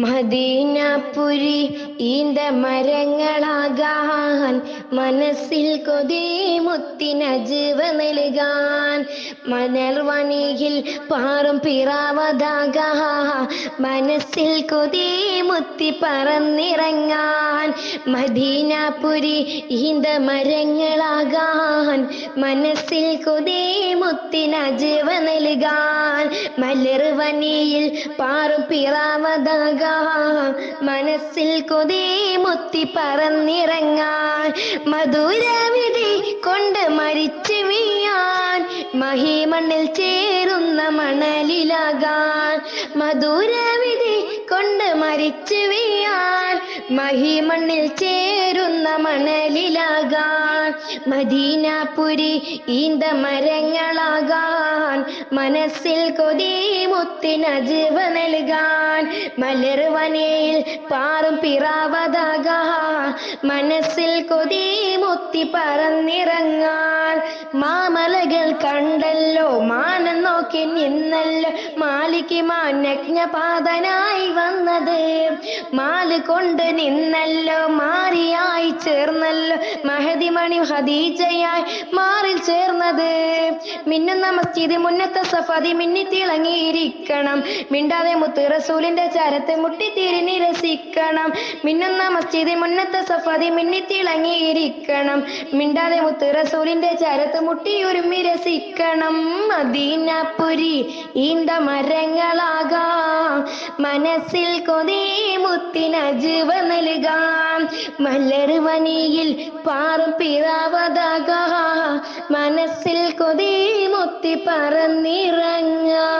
മദീനപുരി ഈന്ത മരങ്ങളാകാൻ മനസ്സിൽ കൊതി മുത്തിനജീവ നൽകാൻ. മണർവണിയിൽ പാറും പിറാവതാകാ. മനസ്സിൽ കൊതി മുത്തി പറന്നിറങ്ങാൻ. മദീനപുരി ഈന്ത മരങ്ങളാകാൻ മനസ്സിൽ കൊതി മുത്തിനജീവ നൽകാൻ. മലർവനിയിൽ പാറു പിറാവതാകാൻ മനസ്സിൽ കൊതി മുത്തി പറന്നിറങ്ങാൻ. മധുരവിധി കൊണ്ട് മരിച്ചു വീയാൻ മഹിമണ്ണിൽ ചേരുന്ന മണലിലാകാൻ. മധുരവിധി കൊണ്ട് മരിച്ചു വീയാൻ മഹിമണ്ണിൽ ചേരുന്ന മണലിലാകാൻ മദീനാപുരി ഈന്ത മരങ്ങളാകാൻ മനസ്സിൽ കൊതി മുത്തിനജീവ നൽകാൻ മലർവനയിൽ പാറും പിറാവതാകാൻ മനസ്സിൽ കൊതി മുത്തി പറന്നിറങ്ങാൻ. മാമലകൾ കണ്ടല്ലോ മാനം നോക്കി നിന്നല്ലോ. മാലിക്ക് മാനജ്ഞപാതനായി വന്നത്. മാൽ കൊണ്ട് നിന്നല്ലോ മാറിയായി ചേർന്നല്ലോ. മഹതിമണി ഹദീജയായി മാറിൽ ചേർന്നത്. മിന്നുന്ന മസ്ജിദ് മുന്നത്തെ സഫാദി മിന്നി തിളങ്ങിയിരിക്കണം. മിണ്ടാതെ മുത്ത് റസൂലിന്റെ ചരത്ത് മുട്ടി നിരസിക്കണം. രസിക്കണം മിന്നുന്ന മസ്ജിദ് മുന്നത്തെ സഫാദി മിന്നി തിളങ്ങിയിരിക്കണം. മിണ്ടാതെ മുത്ത് റസൂലിന്റെ ചരത്ത് മുട്ടി ഉരുമി രസിക്കണം. മദീനപുരി ഈന്ത മരങ്ങളാകാം. മനസ്സിൽ കൊതി മുത്തിനജീവ നൽകാം. മലർവനിയിൽ പാറും പിറാവതാകാം മനസ്സിൽ കൊതി മുത്തി പറന്നിറങ്ങാൻ